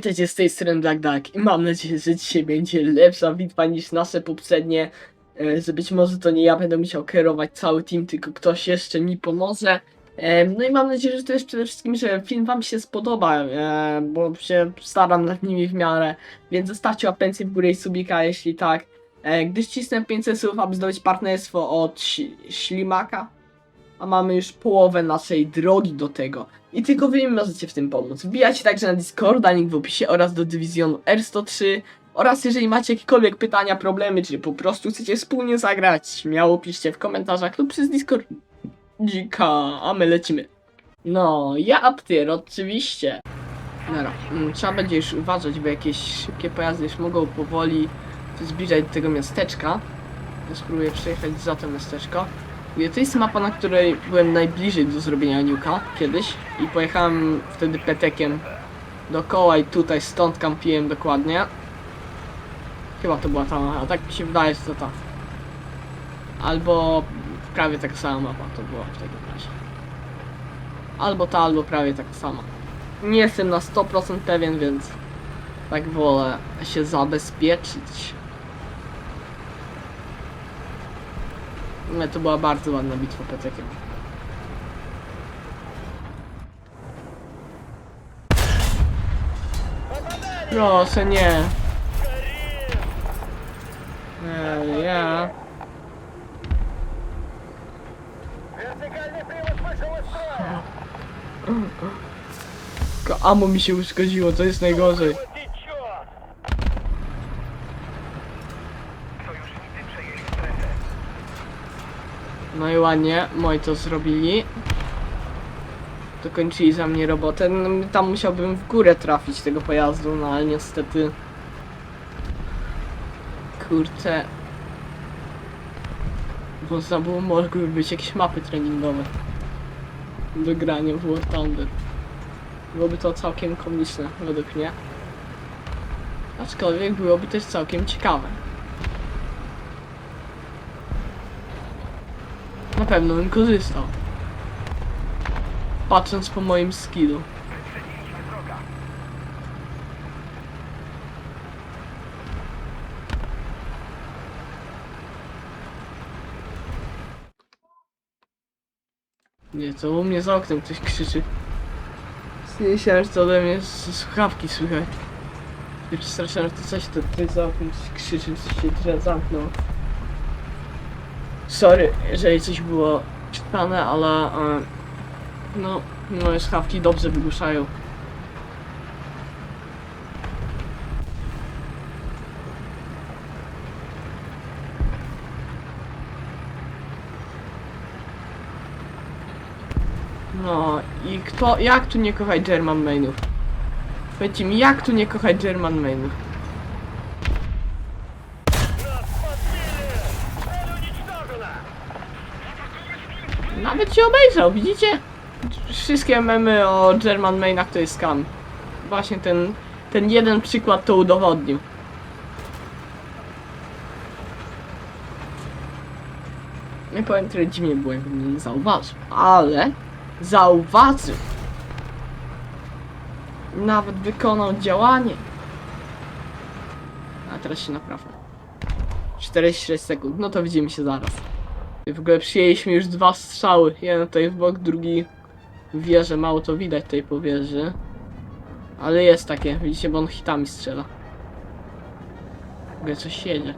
Cześć, cześć, z tej strony Black Duck i mam nadzieję, że dzisiaj będzie lepsza bitwa niż nasze poprzednie, e, że być może to nie ja będę musiał kierować cały team, tylko ktoś jeszcze mi pomoże. E, No i mam nadzieję, że to jest przede wszystkim, że film wam się spodoba, e, bo się staram nad nimi w miarę, więc zostawcie łapencję w górę i subika, jeśli tak. E, Gdy ścisnę 500 słów, aby zdobyć partnerstwo od Ślimaka, a mamy już połowę naszej drogi do tego. I tylko wy mi możecie w tym pomóc. Wbijajcie także na Discorda, link w opisie oraz do dywizjonu R103. Oraz jeżeli macie jakiekolwiek pytania, problemy, czy po prostu chcecie wspólnie zagrać, śmiało piszcie w komentarzach lub przez Discord. Dzika, a my lecimy. No, ja Aptyr, oczywiście. Dobra, mm, trzeba będzie już uważać, bo jakieś szybkie pojazdy już mogą powoli zbliżać do tego miasteczka. Ja spróbuję przejechać za to miasteczko. Mówię, To jest mapa, na której byłem najbliżej do zrobienia niuka kiedyś i pojechałem wtedy petekiem dookoła i tutaj stąd kampiłem dokładnie. Chyba to była ta mapa, tak mi się wydaje, że to ta. Albo prawie taka sama mapa to była w takim razie. Albo ta, albo prawie taka sama. Nie jestem na 100% pewien, więc tak wolę się zabezpieczyć. No, to była bardzo ładna bitwa Peciekiem. Proszę, nie. Eee, ja. Tylko amo mi się uszkodziło, to jest najgorzej. No i ładnie, moi to zrobili. Dokończyli za mnie robotę. No, tam musiałbym w górę trafić tego pojazdu, no ale niestety... Kurczę... Można było, mogły być jakieś mapy treningowe. Do grania w War Thunder. Byłoby to całkiem komiczne, według mnie. Aczkolwiek byłoby też całkiem ciekawe. Na pewno bym korzystał. Patrząc po moim skillu. Nie, to u mnie za oknem ktoś krzyczy. Myślałem, że to ode mnie z słuchawki słychać. I przestraszyłem, że to coś to tutaj za oknem coś krzyczy, coś się drze zamknął. Sorry, jeżeli coś było czytane, ale e, no, moje słuchawki dobrze wygłuszają. No i kto, jak tu nie kochać German mainów? Powiedzcie mi, jak tu nie kochać German mainów? Nawet się obejrzał, widzicie? Wszystkie memy o German mainach to jest scam. Właśnie ten, ten jeden przykład to udowodnił. Nie powiem, tyle dziwnie było, jakbym nie zauważył, ale zauważył. Nawet wykonał działanie. A teraz się naprawia. 46 sekund, no to widzimy się zaraz. W ogóle przyjęliśmy już dwa strzały. Jeden tutaj w bok, drugi w wieżę. Mało to widać tutaj po wieży. Ale jest takie, widzicie, bo on hitami strzela. W ogóle coś jedzie.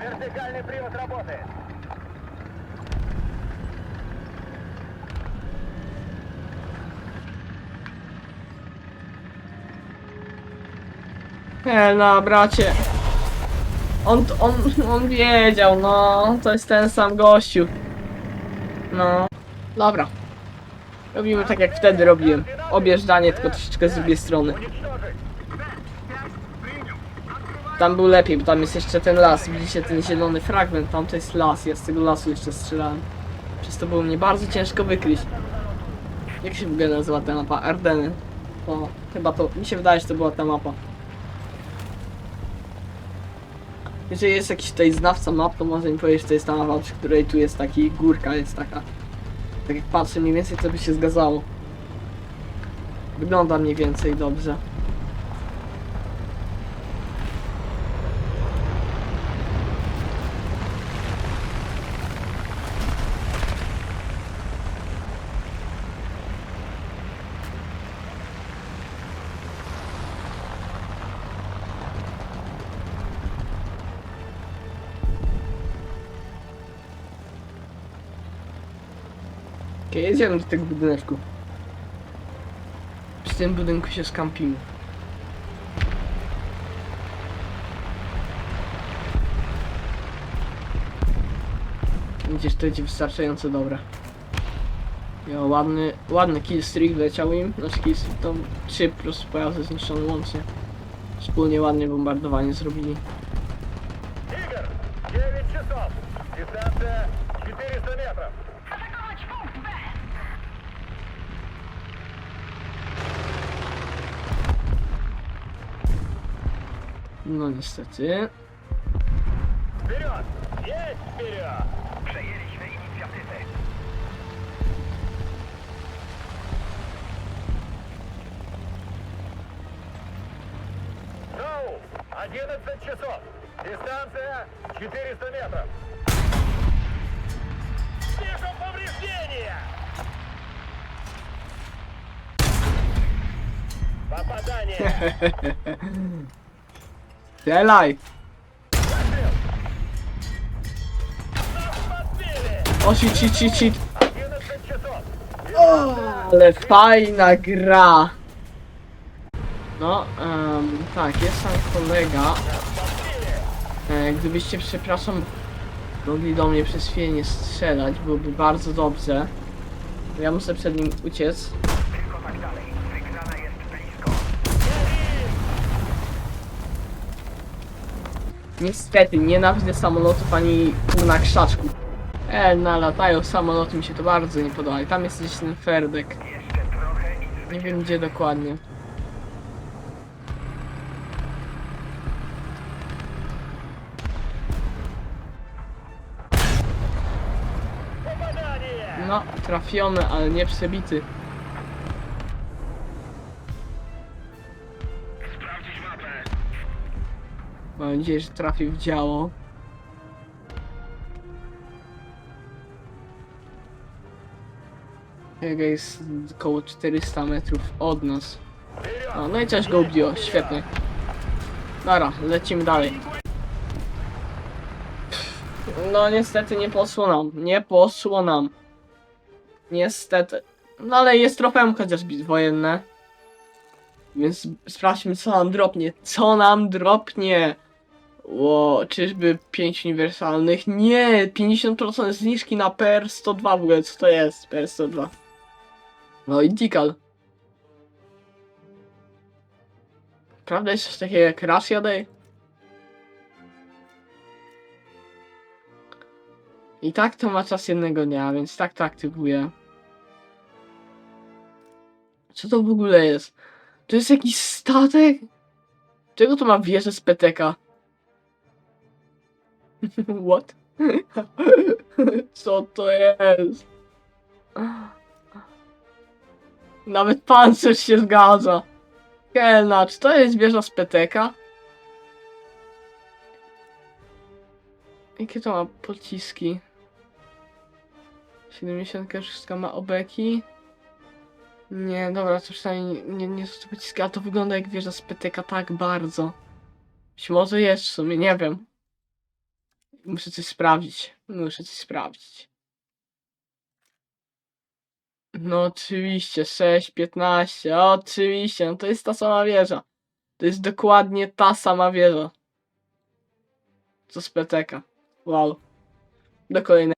Вертикальный привод работает. Nie, no bracie. On, on, on wiedział, no. To jest ten sam gościu. No. Dobra. Robimy tak jak wtedy robiłem. Objeżdżanie tylko troszeczkę z drugiej strony. Tam był lepiej, bo tam jest jeszcze ten las. Widzicie ten zielony fragment, tam to jest las. Ja z tego lasu jeszcze strzelałem. Przez to było mnie bardzo ciężko wykryć. Jak się w ogóle nazywa ta mapa? Ardeny. To chyba to, mi się wydaje, że to była ta mapa. Jeżeli jest jakiś tutaj znawca map, to może mi powiedzieć, że to jest ta mapa, przy której tu jest taki górka, jest taka. Tak jak patrzę mniej więcej, to by się zgadzało. Wygląda mniej więcej dobrze. Okej, jedziemy do tego budyneczku. Przy tym budynku się skampimy. Widzisz, to będzie wystarczająco dobre. Jo, ładny, ładny killstreak leciał im. Znaczy killstreak to 3 po prostu pojazdy zniszczone łącznie. Wspólnie ładnie bombardowanie zrobili. Игорь, 9 часов. Дистанция 400 метров. No niestety. Вперед! Есть вперед! Przejęliśmy inicjatywę. Ноу! 11 часов. Дистанция 400 метров. Вижу повреждения! Попадание! Strzelaj! O, shit, shit, shit, shit. Ale fajna gra. No, um, tak, jest tam kolega. E, gdybyście, przepraszam, mogli do mnie przez chwilę nie strzelać, byłoby bardzo dobrze. Ja muszę przed nim uciec. Niestety, nienawidzę samolotów ani na krzaczku. El, nalatają samoloty, mi się to bardzo nie podoba. I tam jest gdzieś ten ferdek. Nie wiem gdzie dokładnie. No, trafiony, ale nie przebity. Mam nadzieję, że trafił w działo. Jego jest około 400 metrów od nas. No, no i coś go ubiło, świetnie. Dobra, lecimy dalej. No niestety nie poszło nam, nie poszło nam. Niestety. No ale jest trofeum chociaż bitw wojenne. Więc sprawdźmy co nam dropnie, co nam dropnie. Ło, czyżby 5 uniwersalnych? Nie! 50% zniżki na PR102 w ogóle, co to jest PR102? No i Tikal. Prawda jest coś takiego jak Russia Day? I tak to ma czas jednego dnia, więc tak to aktywuję. Co to w ogóle jest? To jest jakiś statek? Czego to ma wieżę z PTK? What? Co to jest? Nawet pancerz się zgadza. Kelna, czy to jest wieża z PTK? Jakie to ma pociski? 76 ma obeki. Nie, dobra, to przynajmniej nie, nie są to pociski, a to wygląda jak wieża z PTK tak bardzo. Być może jest w sumie, nie wiem. Muszę coś sprawdzić. Muszę coś sprawdzić. No oczywiście, 6, 15, oczywiście, no to jest ta sama wieża. To jest dokładnie ta sama wieża. Co z PTK. Wow. Do kolejnej.